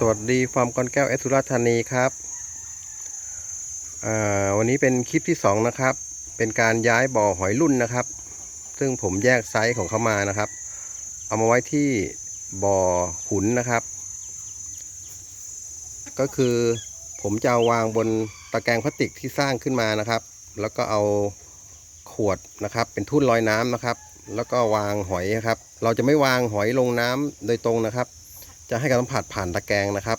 สวัสดีฟาร์มกอนแก้วเอสุราธานีครับ วันนี้เป็นคลิปที่สองนะครับ เป็นการย้ายบ่อหอยรุ่นนะครับ ซึ่งผมแยกไซส์ของเขามานะครับ เอามาไว้ที่บ่อขุนนะครับ ก็คือผมจะาวางบนตะแกรงพลาสติกที่สร้างขึ้นมานะครับ แล้วก็เอาขวดนะครับ เป็นทุ่นลอยน้ำนะครับ แล้วก็วางหอยนะครับ เราจะไม่วางหอยลงน้ำโดยตรงนะครับ จะให้การสัมผัสผ่านตะแกรงนะครับ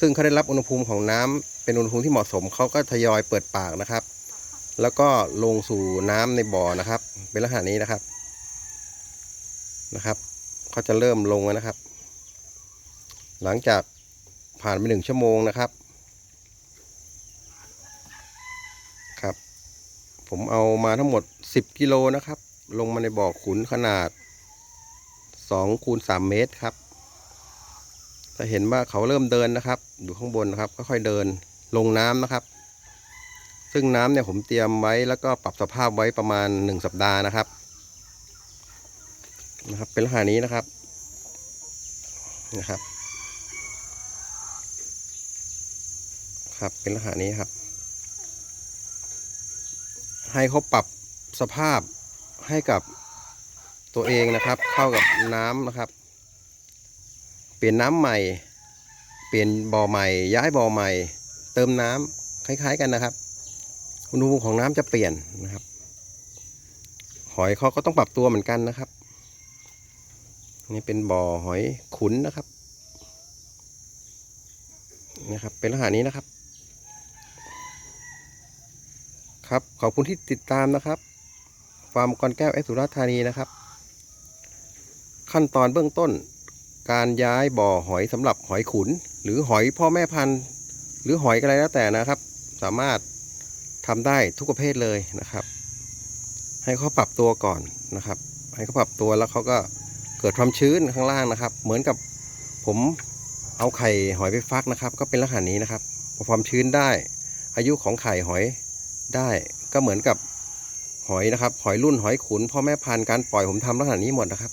ซึ่งเขาได้รับอุณหภูมิของน้ำเป็นอุณหภูมิที่เหมาะสมเขาก็ทยอยเปิดปากนะครับ แล้วก็ลงสู่น้ำในบ่อนะครับ เป็นลักษณะนี้นะครับนะครับเขาจะเริ่มลงนะครับ หลังจากผ่านไปหนึ่งชั่วโมงนะครับครับ ผมเอามาทั้งหมด 10 กิโลนะครับ ลงมาในบ่อขุนขนาด2คูณ3เมตรครับ จะเห็นว่าเขาเริ่มเดินนะครับ อยู่ข้างบนนะครับค่อยๆเดินลงน้ำนะครับ ซึ่งน้ำเนี่ยผมเตรียมไว้แล้วก็ปรับสภาพไว้ประมาณ 1 สัปดาห์นะครับ นะครับ เป็นลักษณะนี้นะครับนะครับ ครับเป็นลักษณะนี้ครับ ให้เขาปรับสภาพให้กับตัวเองนะครับ เข้ากับน้ำนะครับ ปลี่ยนน้ำใหม่ เปลี่ยนบ่อใหม่ ย้ายบ่อใหม่ เติมน้ำคล้าย ๆ กันนะครับอุณหภูมิของน้ำจะเปลี่ยนนะครับ หอยเขาก็ต้องปรับตัวเหมือนกันนะครับ นี่เป็นบ่อหอยขุนนะครับนะครับ เป็นลักษณะนี้นะครับ ครับขอบคุณที่ติดตามนะครับฟาร์มกอนแก้วเอสสุราษฎร์ธานีนะครับ ขั้นตอนเบื้องต้น การย้ายบ่อหอยสำหรับหอยขุน หรือหอยพ่อแม่พันธุ์ หรือหอยอะไรแล้วแต่นะครับ สามารถทำได้ทุกประเภทเลยนะครับ ให้เขาปรับตัวก่อนนะครับ ให้เขาปรับตัวแล้วเขาก็เกิดความชื้นข้างล่างนะครับ เหมือนกับผมเอาไข่หอยไปฟักนะครับ ก็เป็นลักษณะนี้นะครับพอความชื้นได้ อายุของไข่หอยได้ก็เหมือนกับหอยนะครับ หอยรุ่นหอยขุนพ่อแม่พันธุ์การปล่อยผมทำลักษณะนี้หมดนะครับ